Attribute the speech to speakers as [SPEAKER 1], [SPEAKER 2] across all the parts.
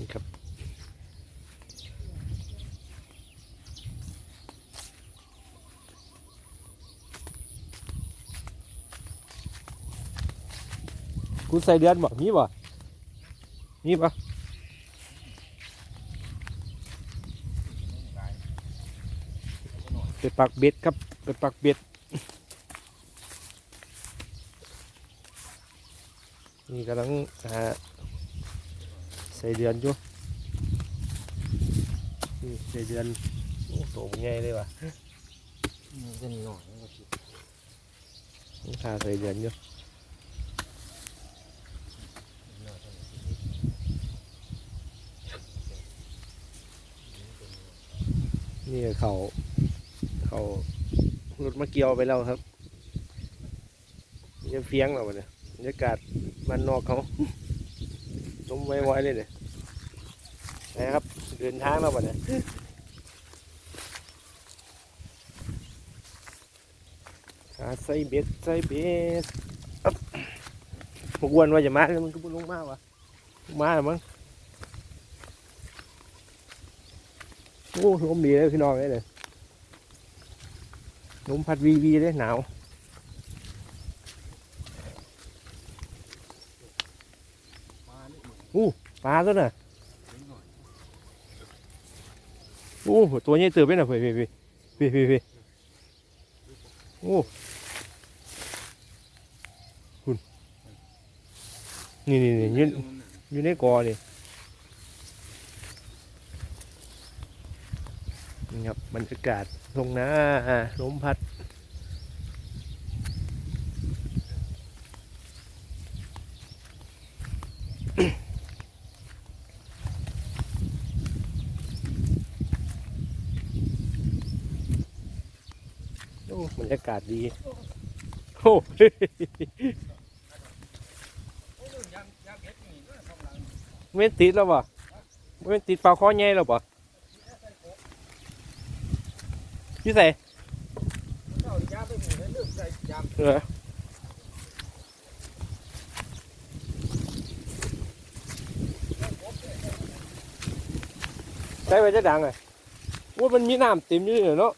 [SPEAKER 1] นี่ครับกูใส่เดือนบ่มีบ่มีบ่ไปปักเบ็ดครับไปปักเบ็ดนี่กำลังหา ใส่เดือนอยู่นี่ใส่เดือนโอ้โตใหญ่เลยว่ะ
[SPEAKER 2] มันจะหน่อยมันก็คิด
[SPEAKER 1] นี่ขาใส่เดือนอยู่
[SPEAKER 2] หน่อยเท่านี้
[SPEAKER 1] นี่เขาเขารถมาเกี่ยวไปแล้วครับยังเฟียงเราเนี่ยบรรยากาศบ้านนอกเขา ล้มไว้ๆเลยเนี่ยนะครับเดินทางแล้วปะเนี่ยหาใส่เบ็ดใส่เบ็ดอ๊บพวกวนว่าจะมาแล้วมันก็บ่ลงมาวะมาแล้วมั้งโอ้ลมดีเลยพี่น้องเลยเนี่ยลมพัดวีวีเลยหนาว
[SPEAKER 2] มานิดหน่ อย
[SPEAKER 1] ปลาตัวน่ะ
[SPEAKER 2] อย
[SPEAKER 1] โอ้ตัวใหญ่เติบไปน่ะเพื่อนพี่พี่พี่พี่พี่โอ้คุณนี่นี่นี่ยืนอยู่ในกอนี่นี่ครับบรรยากาศตรงหน้าลมพัด โอ้บรรยากาศดีโอ้
[SPEAKER 2] เบ็ดนี่ก็ทำห
[SPEAKER 1] เว้นติดแล้วบ่เว้นติดปลาคอใหญ่แล้วบ่พี่ใส่
[SPEAKER 2] เจ้ายาไหมู่เรื่องใจยาม
[SPEAKER 1] เอใส่ไปจะดังไงว่ามันมีน้ำเต็มอยู่เนาะ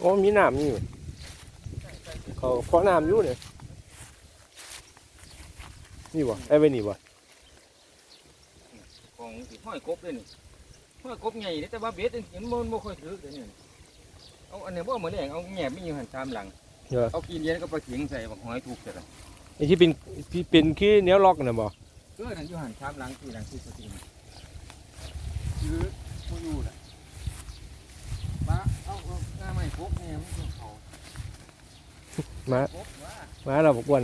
[SPEAKER 1] โอ้มีน้ำนี่เขาเพาะน้ำอยู่เนี่ยนี่บ่ไอ้ไปนี่บ่
[SPEAKER 2] ของสิห้อยกบเลยนี่ห้อยกบใหญ่แต่ว่าเบ็ดนี่มันบ่ค่อยถือเดี๋ยวนี้เอาอันนี้บ่เหมือนแองเอาแง่ไม่อยู่หันตามหลัง
[SPEAKER 1] เออ
[SPEAKER 2] เอากินเย็นก็ไปเถียงใส่บักหอยถูกแต่ละ
[SPEAKER 1] ไอ้ที่เป็นที่เป็นขี้เหนี้ยวล็อกน่ะบ่
[SPEAKER 2] เออนั่นอยู่หันตามหลังที่หลังที่สติงคือบ่อยู่น่ะป้าเอาเอาหน้าไม้ก บเนี่ยมั